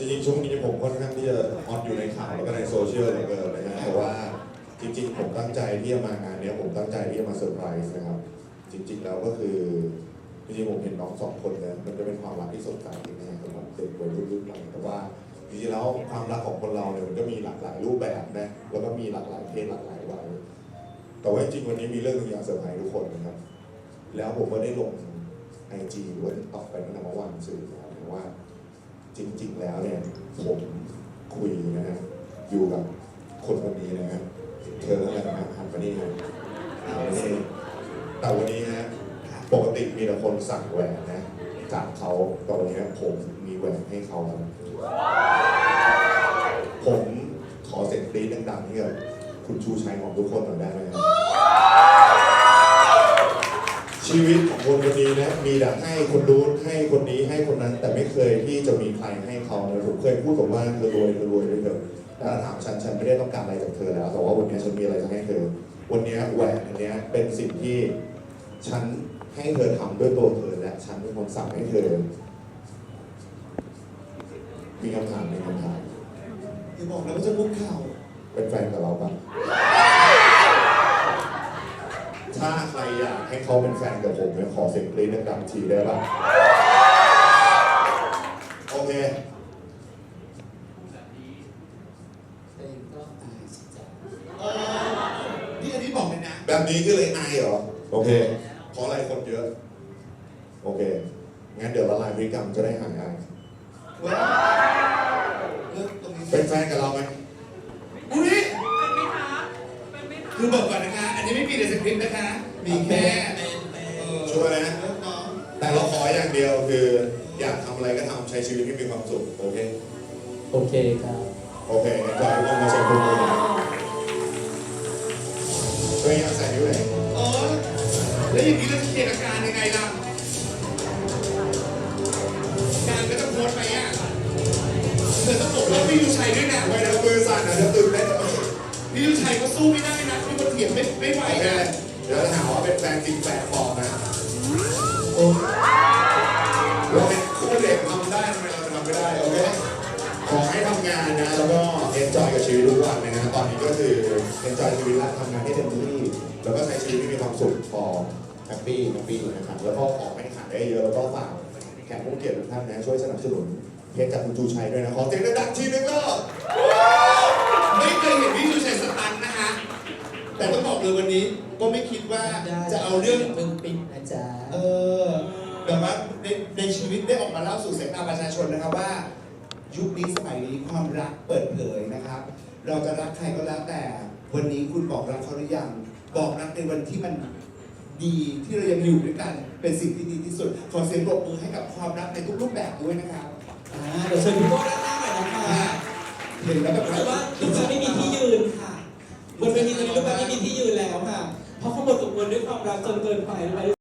จริงๆช่วงนี้ผมค่อนข้างที่จะออนอยู่ในข่าวแล้วก็ในโซเชียลเหลือเกินนะฮะแต่ว่าจริงๆ ผมตั้งใจที่จะมางานเนี้ยผมตั้งใจที่จะมาเซอร์ไพรส์นะครับ จริงๆแล้วก็คือจริงๆผมเห็นน้องสองคนเนี่ยมันจะเป็นความรักที่สดใสนะฮะสำหรับเด็กวัยรุ่นรุ่นใหม่แต่ว่าจริงๆแล้วความรักของคนเราเนี่ยมันก็มีหลากหลายรูปแบบนะแล้วก็มีหลากหลายเพศหลากหลายวัยแต่ว่าจริงๆวันนี้มีเรื่องหนึงอยากเซอร์ไพรส์ทุกคนนะครับ แล้วผมก็ได้ลงไอจีหรือว่าตอไปตั้งแต่เมื่อวานสื่อนะว่า จริง ๆ แล้วเนี่ยผมคุยนะฮะอยู่กับคนคนนี้นะฮะเธออะไรนะหันมานี่นะหันมานี่แต่วันนี้ฮะปกติมีแต่คนสั่งแหวนนะ จากเขาต่วันนี้ผมมีแหวนให้เขาแล้วผมขอเสียงกรี๊ดดังๆให้กับคุณชูชัยของทุกคนหน่อยได้ไหมครับชีวิตของคนคนนี้นะ มีแต่ให้คนนู้ให้คนนี้ เคยที่จะมีใครให้เขานะผมเคยพูดกับว่าเธอรวยเธอรวยด้วยเถอะแต่ถ้าถามฉันฉันไม่ได้ต้องการอะไรจากเธอแล้ว แต่ว่าวันนี้ฉันมีอะไรจะให้เธอ วันนี้แหวนอันเนี้ยเป็นสิ่งที่ฉันให้เธอทำด้วยตัวเธอและฉันเป็นคนสั่งให้เธอ มีคำถามมีคำถามอย่าบอกนะว่าจะคุกเข่าเป็นแฟนกับเราปะถ้าใครอยากให้เขาเป็นแฟนกับผมเนี่ยขอเสียงกรี๊ดดังๆทีได้ปะโอ เคตัวเองก็อายสิจ๊ะเออนี่อันนี้บอกเลยนะ แบบนี้ก็เลยอายเหรอ โอเคเพราะอะไรคนเยอะ โอเค งั้นเดี๋ยวละลายพฤติกรรมจะได้หายอายเว้ยเลิกตรงนี้เป็นแฟนกับเราไหมอุ้ยเป็นไหมคะเป็นไหมคะคือบอกก่อนนะคะ อันนี้ไม่มีในสคริปต์นะคะ มีแค่เป็นเป็นเออชัวร์นะ เลิกน้อง แต่เราขออย่างเดียวคือ อยากทำอะไรก็ทำใช้ชีวิตให้มีความสุขโอเค โอเคครับ โอเคงั้นจอยลงมาเช็คคุณดูหน่อยตัวเองอยากใส่นิ้วไหนเออแล้วอย่างนี้เราจะเคลียร์อาการยังไงล่ะการก็ต้องโพสต์ไปอะเธอต้องบอกว่าพี่ยูชัยด้วยนะไม่ได้มือสั่นนะเดี๋ยวตื่นเต้นพี่ยูชัยก็สู้ไม่ได้นะพี่คนเถียงไม่ไม่ไหวโอเคนะเดี๋ยวจะหาว่าเป็นแฟนจริงแฟนปลอมนะโอ้ เราเป็น ชีวิตทุกวันนะฮะตอนนี้ก็คือเอนจอยชีวิตและทำงานให้เต็มที่แล้วก็ใช้ชีวิตที่มีความสุขพอแฮปปี้แฮปปี้นะครับแล้วก็ขอให้ขายได้เยอะแล้วก็ฝากแขกผู้เกียรติทุกท่านนะช่วยสนับสนุนเพจจากคุณจูชัยด้วยนะขอเสียงดังๆทีนึงก็ไม่เคยเห็นพี่ยูชัยสตันนะฮะแต่ต้องบอกเลยวันนี้ก็ไม่คิดว่าจะเอาเรื่องเพิ่งปิดนะจ๊ะเออแบบว่าในในชีวิตได้ออกมาเล่าสู่สายตาประชาชนนะครับว่า ยุคนี้สมัยนี้ความรักเปิดเผยนะครับ เราจะรักใครก็แล้วแต่ วันนี้คุณบอกรักเขาหรือยังบอกรักในวันที่มันดีที่เรายังอยู่ด้วยกันเป็นสิ่งที่ดีที่สุด ขอเสียงปรบมือให้กับความรักในทุกรูปแบบด้วยนะครับอ่าเดี๋ยวเชิญพี่โก้ด้านหน้าหน่อยนะคะเห็นแล้วแบบแต่ว่าลูกค้าไม่มีที่ยืนค่ะบนเวทีตอนนี้ลูกค้าไม่มีที่ยืนแล้วค่ะ เพราะเขาหมดกังวลด้วยความรักจนเกินไปนะคะ